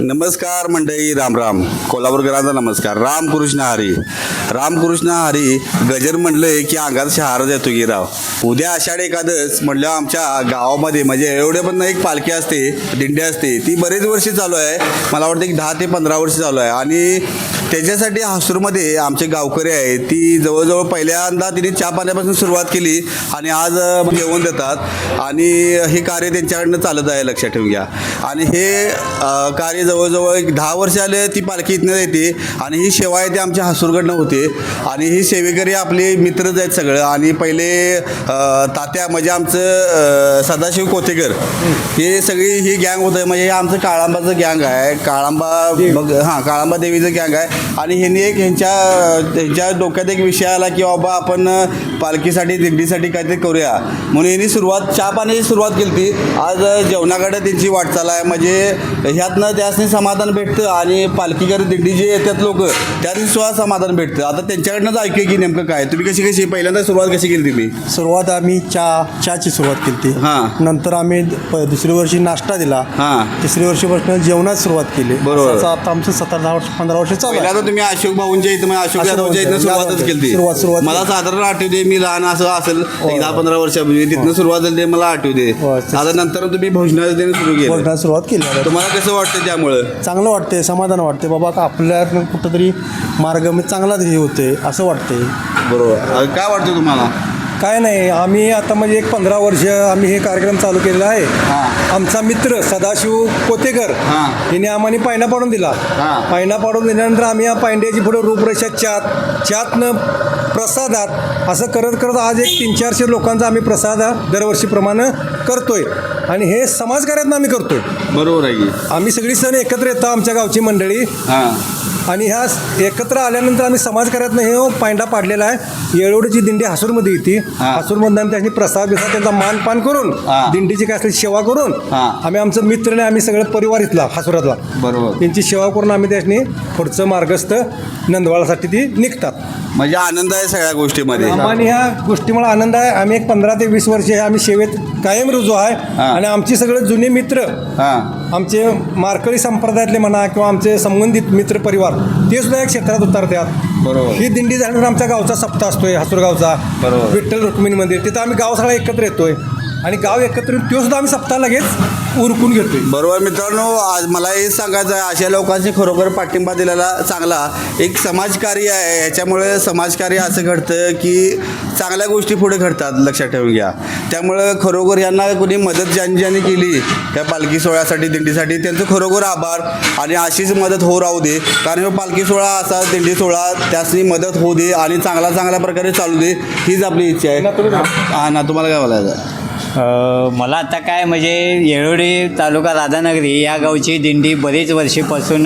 नमस्कार मंडळी राम राम. कोल्हापूरकरांचा नमस्कार. रामकृष्ण हरी. रामकृष्ण हरी गजर म्हणलं की अंगात शहार येतो की राव. उद्या आषाढी एखादंच म्हणलं आमच्या गावामध्ये म्हणजे एवढे पण एक पालखी असते दिंडी असते ती बरेच वर्ष चालू आहे. मला वाटतं एक दहा ते पंधरा वर्ष चालू आहे. आणि त्याच्यासाठी हासूरमध्ये आमचे गावकरी आहेत ती जवळजवळ पहिल्यांदा तिने चहा पाण्यापासून सुरुवात केली आणि आज जेवण देतात. आणि हे कार्य त्यांच्याकडनं चालत आहे लक्षात ठेवून घ्या. आणि हे कार्य जवळजवळ एक दहा वर्ष आले ती पालखी इथनं येते. आणि ही सेवा आहे ती आमच्या हासूरकडनं होते. आणि ही सेवेकरी आपले मित्रच आहेत सगळं. आणि पहिले तात्या म्हणजे आमचं सदाशिव कोतेकर हे सगळी ही गँग होतं. म्हणजे हे आमचं काळांबाचं गँग आहे. काळांबा मग हां काळांबा देवीचं गँग आहे. आणि ह्यांनी एक ह्यांच्या ह्यांच्या डोक्यात एक विषय आला की बाबा आपण पालखीसाठी दिंडीसाठी काहीतरी करूया म्हणून यांनी सुरुवात चहा पाण्याची सुरुवात केली ती आज जेवणाकडे त्यांची वाटचाल आहे म्हणजे ह्यातनं त्यासनी समाधान भेटतं आणि पालखीकडे दिंडी जे येतात लोक त्यातनी सुद्धा समाधान भेटतं आता त्यांच्याकडनंच ऐकूया की नेमकं काय तुम्ही कशी कशी पहिल्यांदा सुरुवात कशी केली तुम्ही सुरुवात आम्ही चहा चहाची सुरुवात केली हां. नंतर आम्ही प- दुसऱ्या वर्षी नाश्ता दिला हां. तिसऱ्या वर्षीपासून जेवणात सुरुवात केली बरोबर. असं आता आमचं सतरा दहा वर्ष पंधरा वर्ष चालू आहे. पहिल्यांदा तुम्ही अशोक भाऊंच्या इथं म्हणजे अशोक यादवच्या इथनं भाऊंच्या, सुरुवातच. केली. सुरुवात- सुरुवात मला. साधारण आठवते मी लहान असं असेल एक दहा पंधरा वर्षापूर्वी तिथनं सुरुवात झाली मला आठवते. आता नंतर तुम्ही भोजनाचं देणं सुरू केलं. भोजनात सुरुवात केली. तुम्हाला कसं वाटतं त्यामुळं? चांगलं वाटते समाधान वाटते बाबा का आपल्या कुठंतरी मार्ग म्हणजे चांगलाच हे होते असं वाटते बरोबर. काय वाटतं तुम्हाला? काय नाही आम्ही आता म्हणजे एक पंधरा वर्ष आम्ही हे कार्यक्रम चालू केलेला आहे. आमचा मित्र सदाशिव कोतेकर हां. हिने आम्हाला पायना पाडून दिला हां. पायना पाडून दिल्यानंतर आम्ही या पायंड्याची पुढे रूपरेषा चात चातनं प्रसादात असं करत करत आज एक तीन चारशे लोकांचा आम्ही प्रसाद दरवर्षीप्रमाणे करतोय आणि हे समाजकार्यातनं आम्ही करतोय. बरोबर आहे की. आम्ही सगळी सण एकत्र येतो आमच्या गावची मंडळी. हां. आणि ह्या एकत्र आल्यानंतर आम्ही समाजकार्यातनं हे पायंडा पाडलेला आहे. येळवडीची दिंडी हासूरमध्ये येते. हासूरमधून आम्ही त्यांनी प्रसाद बिसाद त्यांचा मानपान करून हा. दिंडीची काय असली सेवा करून. आम्ही आमचं मित्र आणि आम्ही सगळं परिवार इथला हासुरातला. बरोबर. त्यांची सेवा करून आम्ही त्याच्यानी पुढचं मार्गस्थ नंदवाळासाठी ती निघतात. म्हणजे आनंद आहे सगळ्या गोष्टीमध्ये. आम्हाला ह्या गोष्टीमुळे आनंद आहे. आम्ही एक पंधरा ते वीस वर्ष हे आम्ही सेवेत कायम रुजू आहे. आणि आमची सगळे जुने मित्र हां. आमचे मारकळी संप्रदायातले म्हणा किंवा आमचे संबंधित मित्र परिवार ते सुद्धा एक क्षेत्रात उतरतात. बरोबर. ही दिंडी झाल्यानंतर आमच्या गावचा सप्ताह असतोय हासूर गावचा. बरोबर. विठ्ठल रुक्मिणी मंदिर तिथं आम्ही गाव सगळा एकत्र येतोय. आणि गाव एकत्र येऊन तो सुद्धा आम्ही सप्ताह लगेच उरकून घेतोय. बरोबर मित्रांनो आज मला हेच सांगायचं आहे अशा लोकांनी खरोखर पाठिंबा दिलेला चांगला. एक समाजकार्य आहे ह्याच्यामुळे समाजकार्य असं घडतं की चांगल्या गोष्टी पुढे घडतात लक्षात ठेवून घ्या. त्यामुळं खरोखर यांना कोणी मदत ज्यांनी ज्यांनी केली त्या पालखी सोहळ्यासाठी दिंडीसाठी त्यांचं खरोखर आभार आणि अशीच मदत हो राहू दे. कारण हे पालखी सोहळा असा दिंडी सोहळा त्यासनी मदत होऊ दे आणि चांगला चांगल्या प्रकारे चालू दे हीच आपली इच्छा आहे. हां ना तुम्हाला काय बोलायचं मला आता काय म्हणजे येळोडी तालुका राधानगरी या गावची दिंडी बरीच वर्षीपासून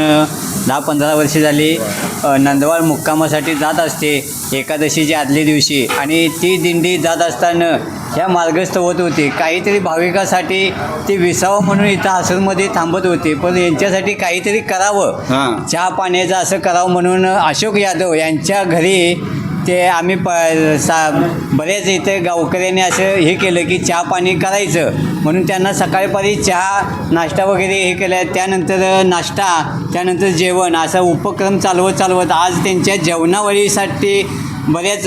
दहा पंधरा वर्ष झाली. नंदवाळ मुक्कामासाठी जात असते एकादशीच्या आदल्या दिवशी आणि ती दिंडी जात असताना ह्या मार्गस्थ होत होती. काहीतरी भाविकासाठी ते विसावं म्हणून इथं हसनमध्ये थांबत होते. पण यांच्यासाठी काहीतरी करावं. हां. चहा पाण्याचं असं करावं म्हणून अशोक यादव यांच्या घरी ते आम्ही प सा बरेच इथे गावकऱ्यांनी असं हे केलं की चहा पाणी करायचं. म्हणून त्यांना सकाळपारी चहा नाश्ता वगैरे हे केलं. त्यानंतर नाश्ता त्यानंतर जेवण असा उपक्रम चालवत चालवत आज त्यांच्या जेवणावळीसाठी बऱ्याच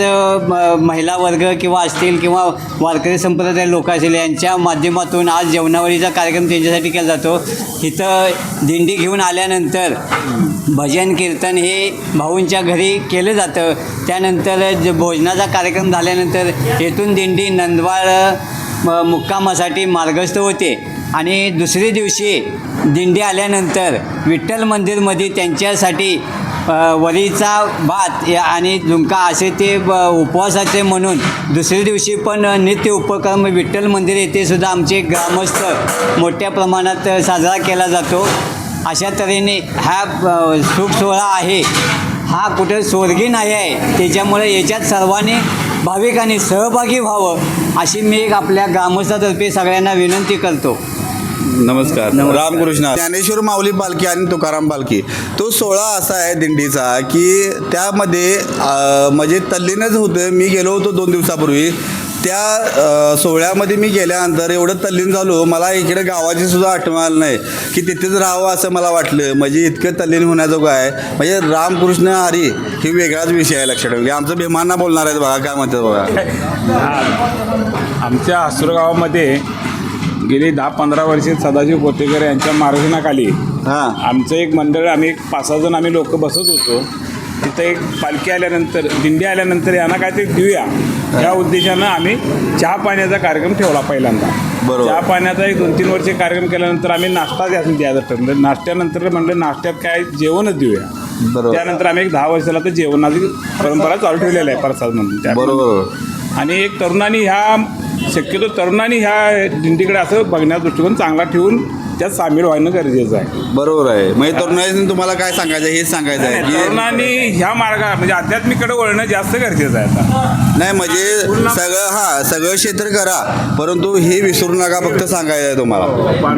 म- महिला वर्ग किंवा असतील किंवा वारकरी संप्रदाय लोक असतील यांच्या माध्यमातून आज जेवणावळीचा कार्यक्रम त्यांच्यासाठी केला जातो. इथं दिंडी घेऊन आल्यानंतर भजन कीर्तन हे भाऊंच्या घरी केलं जातं. त्यानंतर ज भोजनाचा कार्यक्रम झाल्यानंतर येथून दिंडी नंदवाळ म- मुक्कामासाठी मार्गस्थ होते. आणि दुसरे दिवशी दिंडी आल्यानंतर विठ्ठल मंदिरमध्ये त्यांच्यासाठी वरीचा भात या- आणि झुंका असे ते ब- उपवासाचे म्हणून. दुसऱ्या दिवशी पण नित्य उपक्रम विठ्ठल मंदिर येथे सुद्धा आमचे ग्रामस्थ मोठ्या प्रमाणात साजरा केला जातो. अशा तऱ्हेने हा सुख सोहळा आहे. हा कुठं स्वर्गी नाही आहे. त्याच्यामुळे याच्यात सर्वांनी भाविकांनी सहभागी व्हावं अशी मी एक आपल्या ग्रामस्थातर्फे सगळ्यांना विनंती करतो. नमस्कार. रामकृष्ण. ज्ञानेश्वर माऊली पालखी आणि तुकाराम पालखी. तो सोहळा असा आहे दिंडीचा की त्यामध्ये म्हणजे तल्लीनच होतं मी गेलो होतो दोन दिवसापूर्वी. त्या सोहळ्यामध्ये मी गेल्यानंतर एवढं तल्लीन झालो. मला इकडे गावाची सुद्धा आठवण आलं नाही की तिथेच राहावं असं मला वाटलं. म्हणजे इतकं तल्लीन होण्याजोगं आहे. म्हणजे रामकृष्ण हरी ही वेगळाच विषय आहे लक्षात ठेवा. आमचं भीमांना बोलणार आहेत बघा काय म्हणतात बघा. आमच्या आसूर गावामध्ये गेली दहा पंधरा वर्षे सदाशिव पोतेकर यांच्या मार्गदर्शनाखाली हां. आमचं एक मंडळ आम्ही एक पाच सहा जण आम्ही लोक बसत होतो. तिथं एक पालखी आल्यानंतर दिंडी आल्यानंतर यांना काहीतरी देऊया. या उद्देशानं आम्ही चहा पाण्याचा कार्यक्रम ठेवला पहिल्यांदा. बरोबर. चहा पाण्याचा एक दोन तीन वर्ष कार्यक्रम केल्यानंतर आम्ही नाश्ता द्या द्यायचं ठरलं नाश्त्यानंतर म्हणलं नाश्त्यात काय जेवणच देऊया. बरोबर. त्यानंतर आम्ही एक दहा वर्षाला तर जेवणाची परंपरा चालू ठेवलेली आहे प्रसाद म्हणून त्या- बरोबर. आणि एक तरुणांनी ह्या शक्यतो तरुणांनी ह्या दिंडीकडे असं बघण्याचा दृष्टिकोन चांगला ठेवून त्यात सामील व्हायनं गरजेचं आहे. बरोबर आहे. म्हणजे तरुणाईने तुम्हाला काय सांगायचं आहे? हेच सांगायचं आहे. की तरुणांनी ह्या मार्गा म्हणजे आध्यात्मिकडे वळणं जास्त गरजेचं आहे आता. नाही म्हणजे सगळं हा सगळं क्षेत्र करा परंतु हे विसरू नका फक्त सांगायचं आहे तुम्हाला.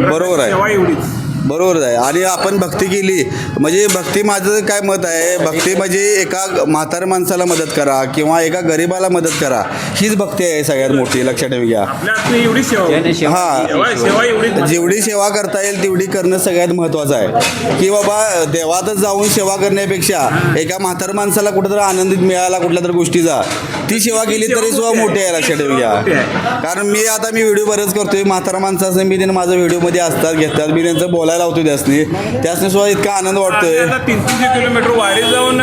बरोबर आहे. सेवा एवढीच. बरोबर आहे. आणि आपण भक्ती केली. म्हणजे भक्ती माझं काय मत आहे? भक्ती म्हणजे एका म्हाताऱ्या माणसाला मदत करा किंवा एका गरीबाला मदत करा. हीच भक्ती आहे सगळ्यात मोठी. लक्षात ठेवी घ्या एवढी सेवा हा. जेवढी सेवा करता येईल तेवढी करणं सगळ्यात महत्त्वाचं आहे. की बाबा देवातच जाऊन सेवा करण्यापेक्षा एका म्हातार माणसाला कुठेतरी आनंदित मिळाला कुठल्या तरी गोष्टीचा ती सेवा केली तरी सुद्धा मोठी आहे लक्षात ठेवी घ्या कारण मी आता मी व्हिडिओ बरेच करतोय. म्हातारा माणसाचं मी त्यांना माझं व्हिडिओमध्ये असतात घेतात. मी त्यांचं बोलायला लावतो त्यासनी. त्यासनी सुद्धा इतका आनंद वाटतोय. तीन तीनशे किलोमीटर वारी जाऊन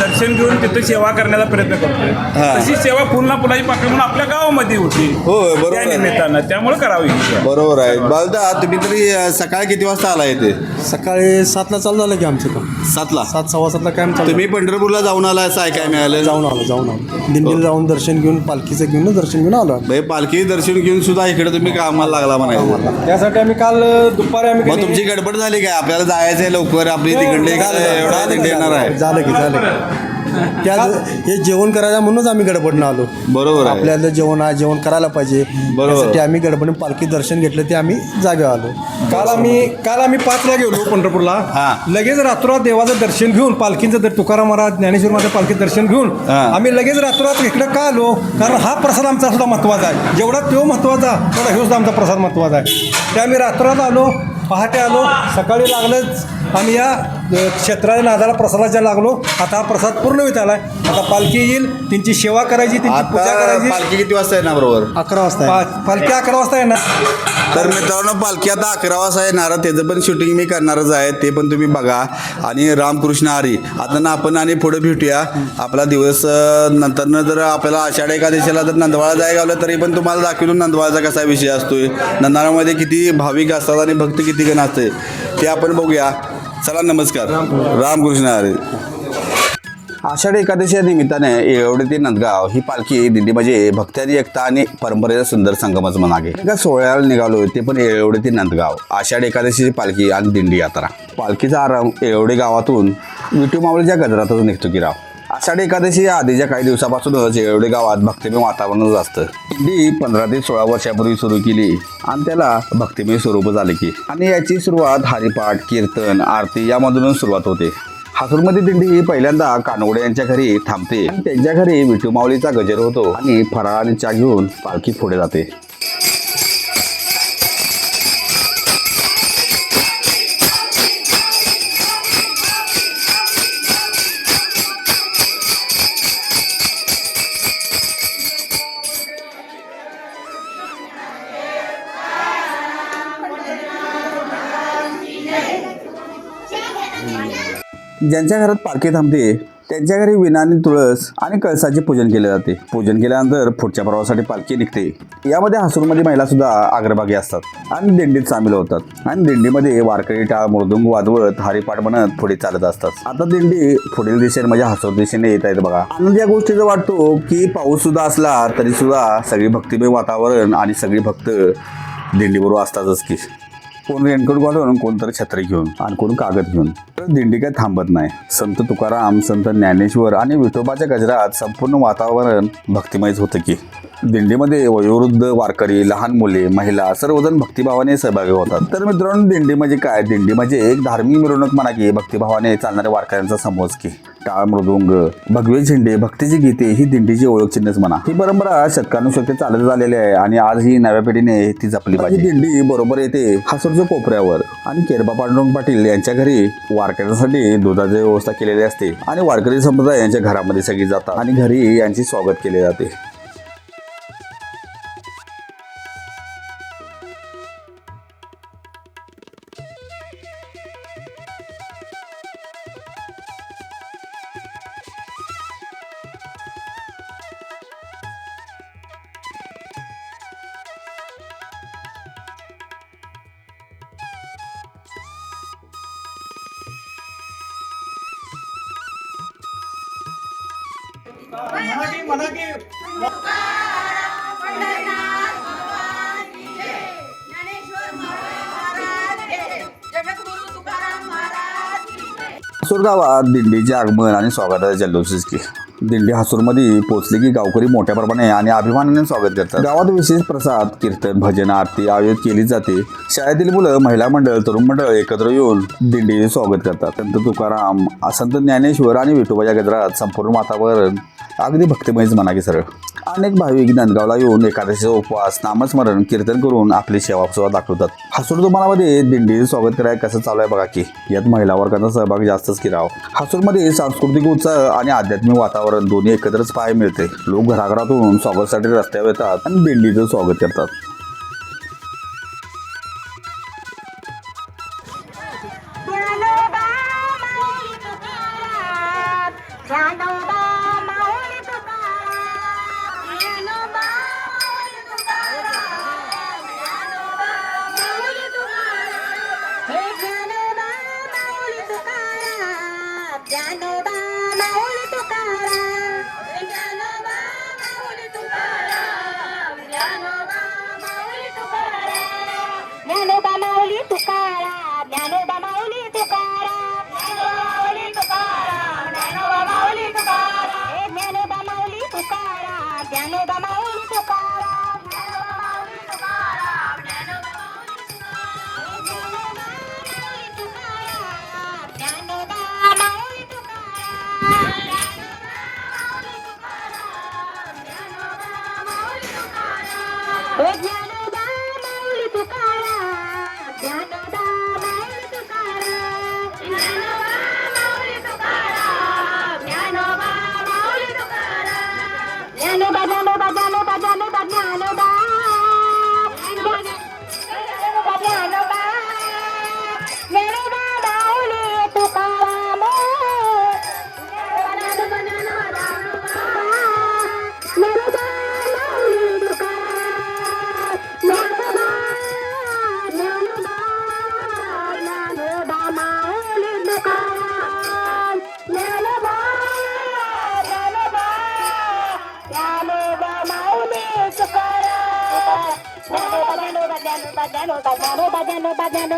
दर्शन घेऊन तिथं सेवा करण्याचा प्रयत्न करतोय. हा. तशी सेवा पूर्ण फुलाची पाकळी म्हणून आपल्या गावामध्ये होती. हो बरोबर त्या आहे. निमित्तानं. त्यामुळे करावी ही. बरोबर आहे. बालदा तुम्ही तरी अं, सकाळी किती वाजता आला इथे? सकाळी सातला चालू झालं की आमचं काम. सातला? सात सव्वा सातला काय चालू तुम्ही पंढरपूरला जाऊन आला असं ऐकाय मिळालं? जाऊन आलो जाऊन आलो. दिंडीला जाऊन दर्शन घेऊन पालखीचं घेऊन दर्शन घेऊन आलो भाई पालखी दर्शन घेऊन सुद्धा इकडे तुम्ही कामाला लागला म्हणायचं. त्यासाठी आम्ही काल दुपारी आम्ही मग तुमची गडबड झाली काय? आपल्याला जायचंय लवकर आपली तिकडले एवढा दिंडी येणार आहे. झालं की झालं की. त्या हे जेवण करायला म्हणूनच आम्ही गडबडनं आलो. बरोबर आहे. आपल्याला जेवण आहे जेवण करायला पाहिजे. बरोबर. त्यासाठी आम्ही गडबडीने पालखी दर्शन घेतलं ते आम्ही जागे आलो. काल आम्ही काल आम्ही पाचला गेलो पंढरपूरला. हा. लगेच रात्रोरात देवाचं दर्शन घेऊन पालखीचं दर तुकाराम महाराज ज्ञानेश्वर माझ्या पालखी दर्शन घेऊन हा. आम्ही लगेच रात्रोरात इकडे का आलो? कारण हा प्रसाद आमचा सुद्धा महत्त्वाचा आहे. जेवढा तो महत्त्वाचा तेवढा हे सुद्धा आमचा प्रसाद महत्त्वाचा आहे. ते आम्ही रात्रोरात आलो पहाटे आलो सकाळी लागलंच. आम्ही या क्षेत्राच्या नादाला प्रसादाच्या लागलो आता हा प्रसाद पूर्ण होत आलाय आता पालखी येईल त्यांची सेवा करायची त्यांची पूजा आता करायची. पालखी किती वाजता ना बरोबर? अकरा वाजता पा- पालखी अकरा वाजता येणार. तर मित्रांनो पालखी आता अकरा वाजता येणार. आहे. त्याचं पण शूटिंग मी करणारच आहे. ते पण तुम्ही बघा. आणि रामकृष्ण हरी. आता ना आपण आणि पुढे भेटूया. आपला दिवस अं, नंतरनं जर आपल्याला आषाढ एकादशीला जर नंदवाळा जायला गावलं तरी पण तुम्हाला दाखवून नंदवाळाचा कसा विषय असतोय. नंदवाळामध्ये किती भाविक असतात आणि भक्त किती गण असते ते आपण बघूया. चला नमस्कार. रामकृष्ण हरे. आषाढ एकादशीच्या निमित्ताने एवढे ते नंदगाव ही पालखी दिंडी म्हणजे भक्ताची एकता आणि परंपरेचा सुंदर संगमच म्हणागे. एका सोहळ्याला निघालो ते पण एवढे ते नंदगाव आषाढ एकादशीची पालखी आणि दिंडी यात्रा. पालखीचा आराम एवढे गावातून विठू मावळीच्या गजरातच निघतो की राव. आषाढी एकादशी या आधीच्या काही दिवसापासूनच एवढे गावात भक्तिमय वातावरणच असतं. दिंडी पंधरा ते सोळा वर्षापूर्वी सुरू केली आणि त्याला भक्तिमय स्वरूप झाले की. आणि याची सुरुवात हरिपाठ कीर्तन आरती यामधूनच सुरुवात होते. हासूरमध्ये दिंडी ही पहिल्यांदा कानवडे यांच्या घरी थांबते. आणि त्यांच्या घरी विठू माऊलीचा गजर होतो आणि फराळ आणि चा घेऊन पालखी पुढे जाते. ज्यांच्या घरात पालखी थांबते त्यांच्या घरी विनानी तुळस आणि कळसाचे पूजन केले जाते. पूजन केल्यानंतर पुढच्या प्रवासासाठी पालखी निघते. यामध्ये हसूरमध्ये महिला सुद्धा अग्रभागी असतात आणि दिंडीत सामील होतात. आणि दिंडीमध्ये वारकरी टाळ मृदुंग वाजवत हरिपाठ म्हणत पुढे चालत असतात. आता दिंडी पुढील दिशेने म्हणजे हसूर दिशेने येत आहेत बघा. आनंद या गोष्टीचा वाटतो की पाऊस सुद्धा असला तरी सुद्धा सगळी भक्तिमय वातावरण आणि सगळी भक्त दिंडीबरोबर असतातच की. कोण रेनकोट घालून कोणतरी छत्री घेऊन आणि कोण कागद घेऊन. तर दिंडी काय थांबत नाही. संत तुकाराम संत ज्ञानेश्वर आणि विठोबाच्या गजरात संपूर्ण वातावरण भक्तिमयच होतं की. दिंडीमध्ये वयोवृद्ध वारकरी लहान मुले महिला सर्वजण भक्तिभावाने सहभागी होतात. तर मित्रांनो दिंडी म्हणजे काय? दिंडी म्हणजे एक धार्मिक मिरवणूक म्हणा की भक्तिभावाने चालणाऱ्या वारकऱ्यांचा समोज की. टाळ मृदुंग भगवे झेंडे भक्तीची गीते ही दिंडीची ओळख चिन्हच म्हणा. ही परंपरा शतकानुशतके चालत झालेली आहे आणि आज ही नव्या पिढीने ती जपली पाहिजे. दिंडी बरोबर येते हासूरच्या कोपऱ्यावर आणि केरबा पांडुरंग पाटील यांच्या घरी वारकऱ्यांसाठी दुधाची व्यवस्था केलेली असते आणि वारकरी संप्रदाय यांच्या घरामध्ये सगळी जातात आणि घरी यांचे स्वागत केले जाते. मनाकी मनाकी महाराज दिंडीचे आगमन आणि स्वागताचे जल्लोष की. दिंडी हसूरमध्ये पोचली की गावकरी मोठ्या प्रमाणे आणि अभिमानाने स्वागत करतात. गावात विशेष प्रसाद कीर्तन भजन आरती आयोजित केली जाते. शाळेतील मुलं महिला मंडळ तरुण मंडळ एकत्र येऊन दिंडीचे स्वागत करतात. संत तुकाराम संत ज्ञानेश्वर आणि विठोबाच्या गजरात संपूर्ण वातावरण अगदी भक्तिमयच म्हणा की सरळ. अनेक भाविक नांदगावला येऊन एकादशीचा उपवास नामस्मरण कीर्तन करून आपली सेवा सेवा दाखवतात. हसूर तुम्हालामध्ये दिंडीचे स्वागत करायला कसं चालू आहे बघा की यात महिला वर्गाचा सहभाग जास्तच की हसूरमध्ये सांस्कृतिक उत्साह आणि आध्यात्मिक वातावरण दोन्ही एकत्रच पाहायला मिळते. लोक घराघरातून स्वागतासाठी रस्त्यावर येतात आणि दिंडीचं स्वागत करतात. ध्यानोबा माऊली तुकारा ध्यानो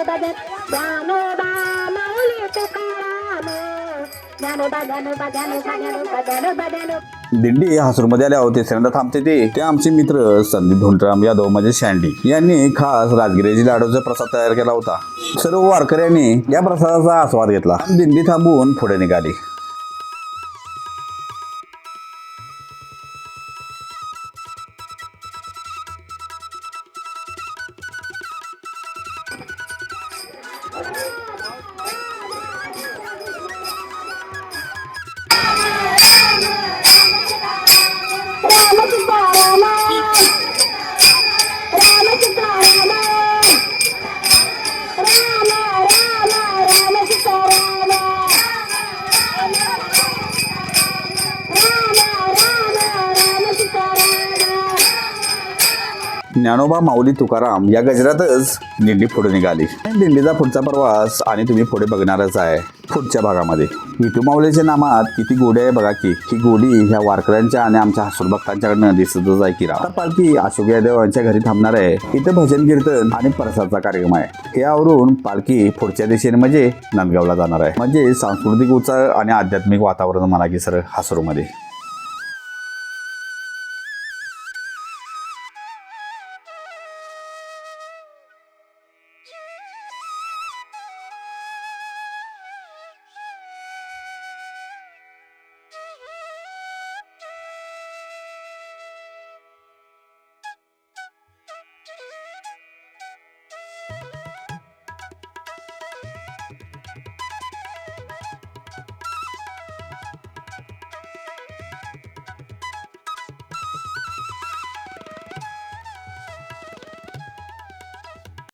ज्ञानोबा ज्ञानोबा ज्ञानोबा माऊली तुकाराम ज्ञानोबा ज्ञानोबा ज्ञानोबा ज्ञानोबा ज्ञानोबा ज्ञानोबा दिंडी हसूरमध्ये होते तिसऱ्यांदा थांबते ते. ते आमचे मित्र संदीप धोंडराम यादव म्हणजे शँडी. यांनी खास राजगिरीजी लाडूचा प्रसाद तयार केला होता. सर्व वारकऱ्यांनी या प्रसादाचा आस्वाद घेतला. दिंडी थांबून पुढे निघाली. ज्ञानोबा माऊली तुकाराम या गजरातच दिंडी पुढे निघाली. दिंडीचा पुढचा प्रवास आणि तुम्ही पुढे बघणारच आहे पुढच्या भागामध्ये. विठू माऊलीच्या नामात किती गोडी आहे बघा की ही गोडी ह्या वारकऱ्यांच्या आणि आमच्या हसूर भक्तांच्याकडनं दिसतच आहे की राव. पालखी अशोक यादव यांच्या घरी थांबणार आहे. इथं भजन कीर्तन आणि प्रसादचा कार्यक्रम आहे. हे आवरून पालखी पुढच्या दिशेने म्हणजे नांदगावला जाणार आहे. म्हणजे सांस्कृतिक उत्साह आणि आध्यात्मिक वातावरण म्हणा की सर हासूरमध्ये.